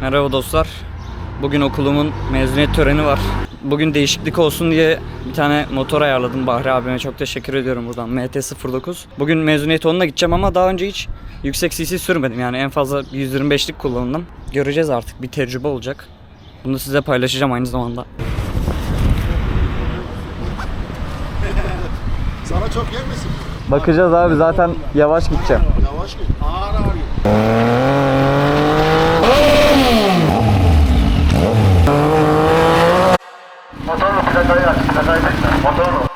Merhaba dostlar. Bugün okulumun mezuniyet töreni var. Bugün değişiklik olsun diye bir tane motor ayarladım Bahri abime. Çok teşekkür ediyorum buradan. MT-09. Bugün mezuniyet onunla gideceğim ama daha önce hiç yüksek CC sürmedim. Yani en fazla 125'lik kullandım. Göreceğiz artık. Bir tecrübe olacak. Bunu size paylaşacağım aynı zamanda. Sana çok yer misin? Bakacağız abi zaten yavaş gideceğim. Yavaş git. Ağır ağır git. Motor.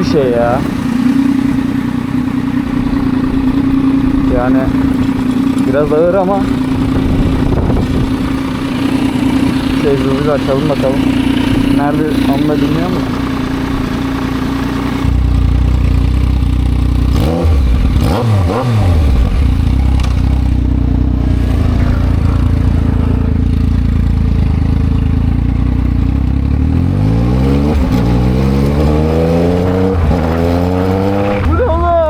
Bir şey ya. Yani biraz ağır ama şey hızlıca açalım bakalım. Nerede onu da bilmiyor mu? Bu ne oğlum?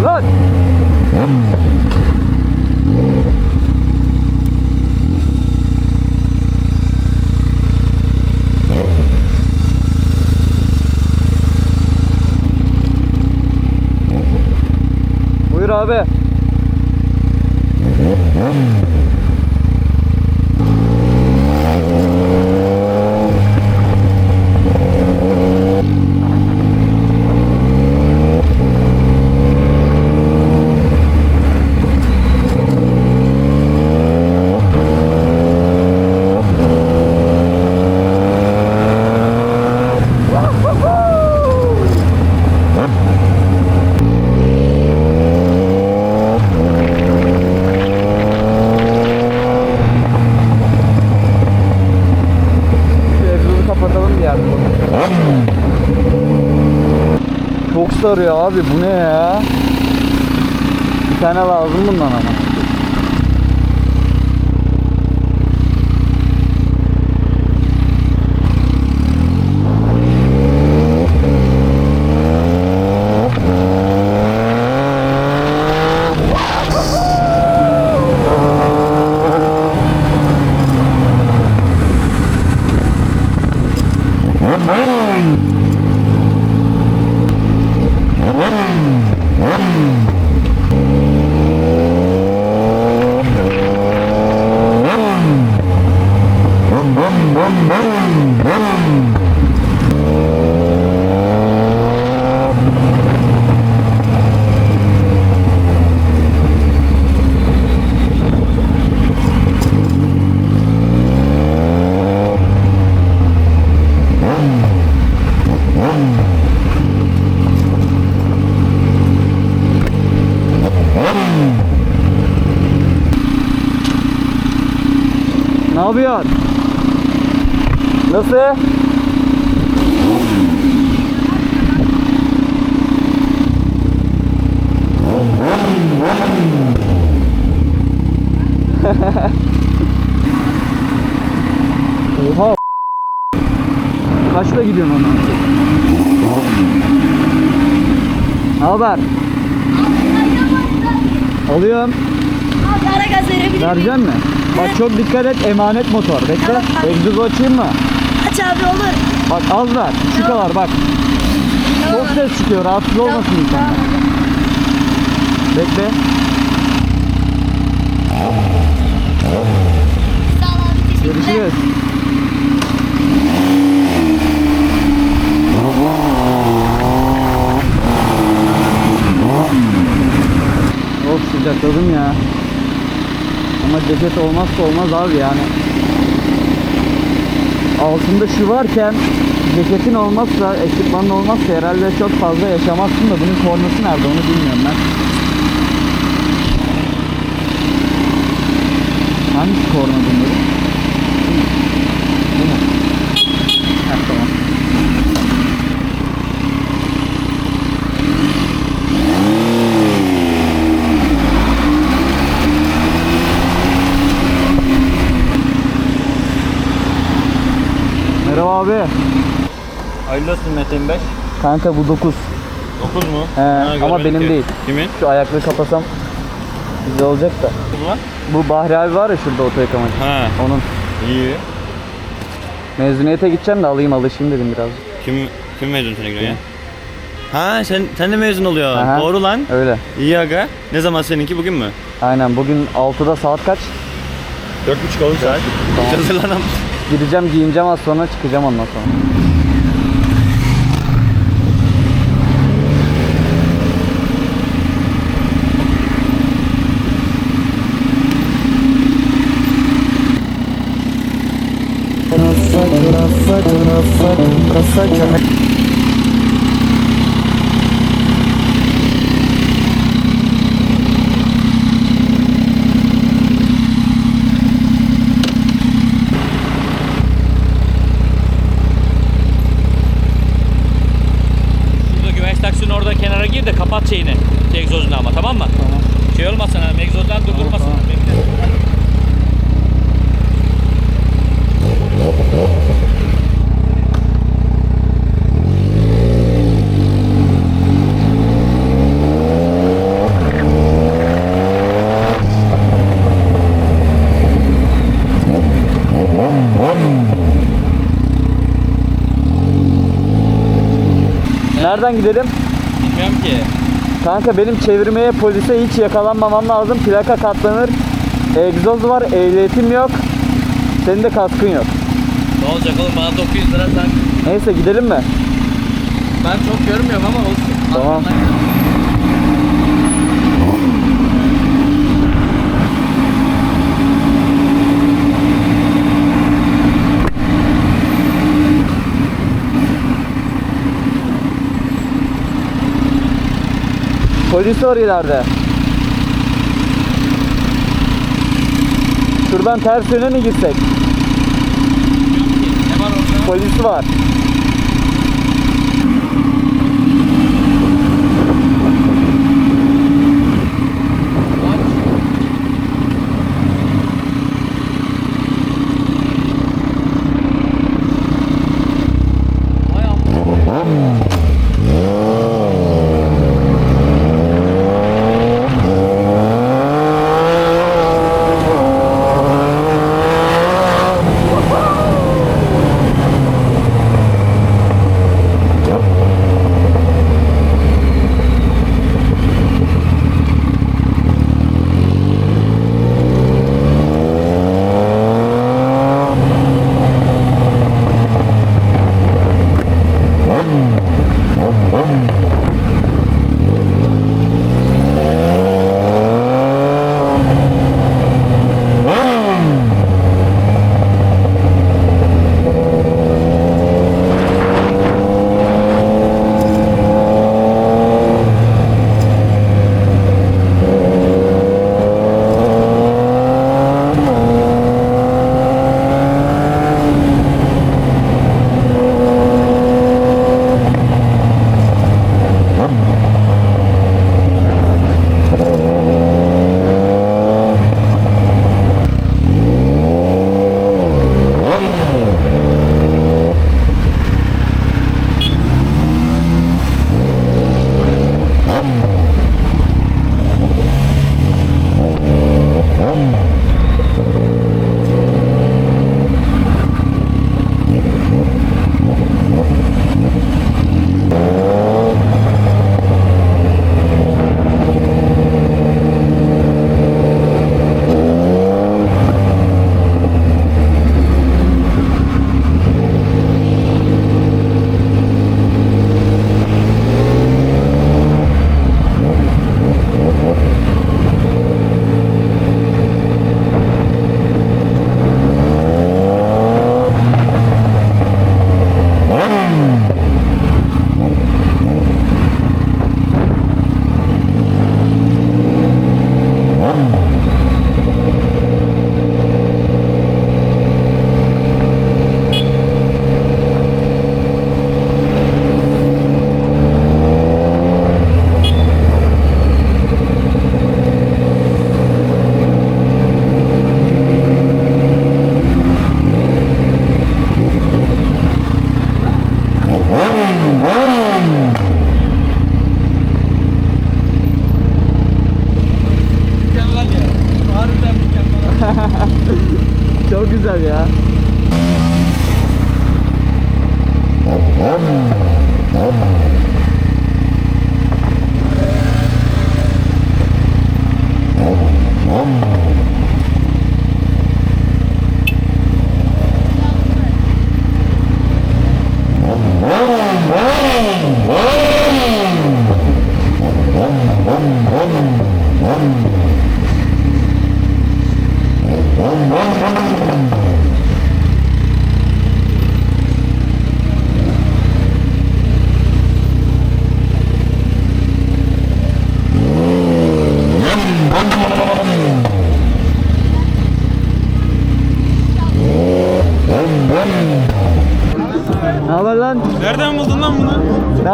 Lan! Buyur abi. Şu egzozu kapatalım bir yerde. Çok sarıyor abi bu ne ya? Bir tane lazım bundan ama. Ne yapıyorsun? Nasıl? Oha. Kaçla gidiyorsun ona? Ne haber? Alıyorum. Abi ara gaz verebilir miyim? Vereceksin mi? Bak çok dikkat et emanet motor. Bekle. Tamam, tamam. Egzozu açayım mı? Aç abi olur. Bak az ver. Şu Tamam. kadar bak. Çok ses çıkıyor. Rahatsız olmasın insan. tamam. Bekle. Sağ ol abi teşekkürler. Görüşürüz. Of sıcakladım ya. Ama ceket olmazsa olmaz abi yani. Altında şu varken ceketin olmazsa, ekipmanın olmazsa herhalde çok fazla yaşamazsın da bunun kornası nerede onu bilmiyorum ben. Hangi korna bunları? Bu tamam. Merhaba abi. Hayırlı olsun Metin Bey. Kanka bu 9. 9 mu? He, ama görmedim benim ki. değil. Kimin? Şu ayaklığı kapasam güzel olacak da. Kim var? Bu Bahri abi var ya şurada oto yıkamacı. Ha, Onun. iyi. Mezuniyete gideceğim de alayım alışayım dedim biraz. Kim kim mezun sene giriyor ya? Ha sen sen de mezun oluyor. Aha. Doğru lan. Öyle. İyi aga. Ne zaman seninki bugün mü? Aynen bugün 6'da saat kaç? 4.30 oldu saat. Tamam. Hazırlanam. Gideceğim giyineceğim az sonra çıkacağım ondan sonra. Şurada güvenç taksinin orada kenara gir de kapat şeyini. Egzozunu ama tamam mı? Tamam. Şey olmasın ha, egzozdan durdurmasın. tamam. Bekle. Nereden gidelim? Bilmiyorum ki. Kanka benim çevirmeye polise hiç yakalanmamam lazım. Plaka katlanır. Egzoz var, ehliyetim yok. Senin de kaskın yok. Ne olacak oğlum bana 900 lira sen. Neyse gidelim mi? Ben çok görmüyorum ama olsun. Tamam. Polis var ileride. Şuradan ters yöne mi gitsek? Ne var Música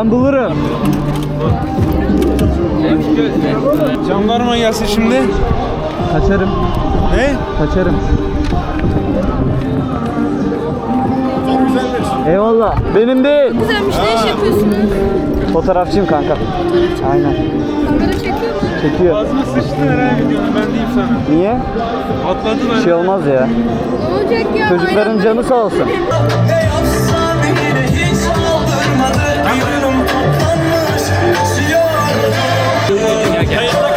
Ben bulurum. Jandarma gelse şimdi. Kaçarım. Ne? Kaçarım. Çok güzelmiş. Eyvallah. Benim değil. Güzelmiş ne iş yapıyorsunuz? Fotoğrafçıyım kanka. Aynen. Kamera çekiyor mu? Çekiyor. Ağzına sıçtı herhalde videonun ben diyeyim sana. Niye? Atladı Bir ben. şey olmaz ya. Ne olacak ya? Çocukların canı sağ olsun. again.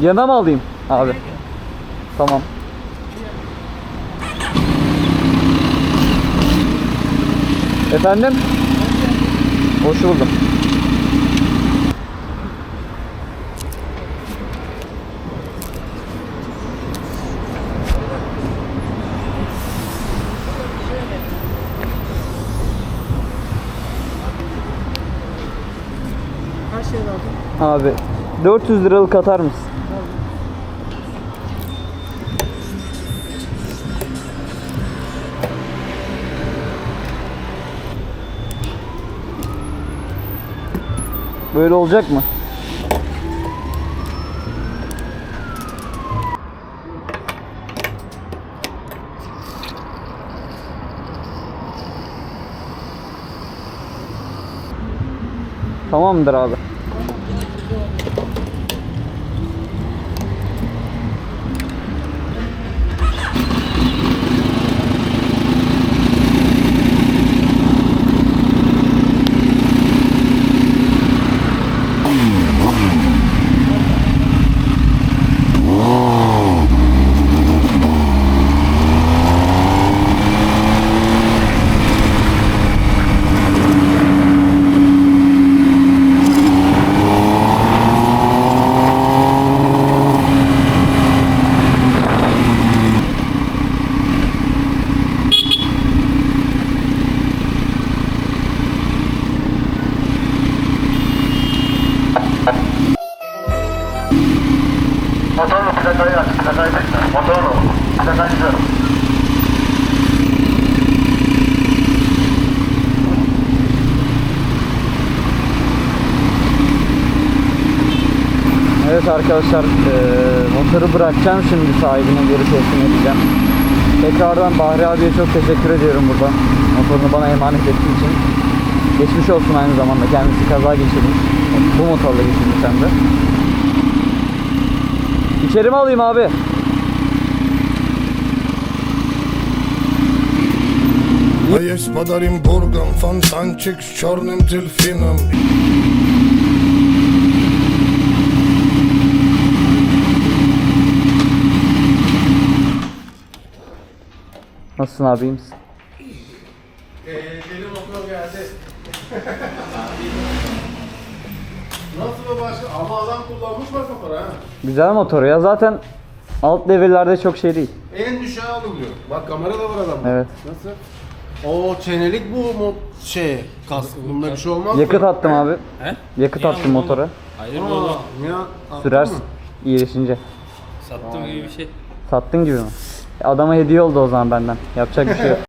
Yana mı alayım abi? Tamam. Efendim? Hoş buldum. Abi 400 liralık atar mısın? Böyle olacak mı? Tamamdır abi. Arkadaşlar eee, motoru bırakacağım şimdi sahibine geri teslim edeceğim. Tekrardan Bahri abiye çok teşekkür ediyorum burada. Motorunu bana emanet ettiği için. Geçmiş olsun aynı zamanda. Kendisi kaza geçirmiş. Bu motorla geçirmiş hem de. İçeri alayım abi? Jest padarim burgam, fontancik z czarnym delfinem Nasılsın abi iyi misin? Benim motor geldi. Nasıl bu başka? Ama adam kullanmış bak motoru ha. Güzel motor ya. Zaten alt devirlerde çok şey değil. En düşüğe alın diyor. Bak kamera da var adamda. Evet. Nasıl? O çenelik bu mo şey kask. Bunda bir şey olmaz Yakıt mı? attım abi. He? Yakıt İyi attım aldın motora. Hayır Aa, oğlum. niye attın Sürersin. mı? iyileşince. Sattım gibi bir şey. Sattın gibi mi? Adama hediye oldu o zaman benden. Yapacak bir şey yok.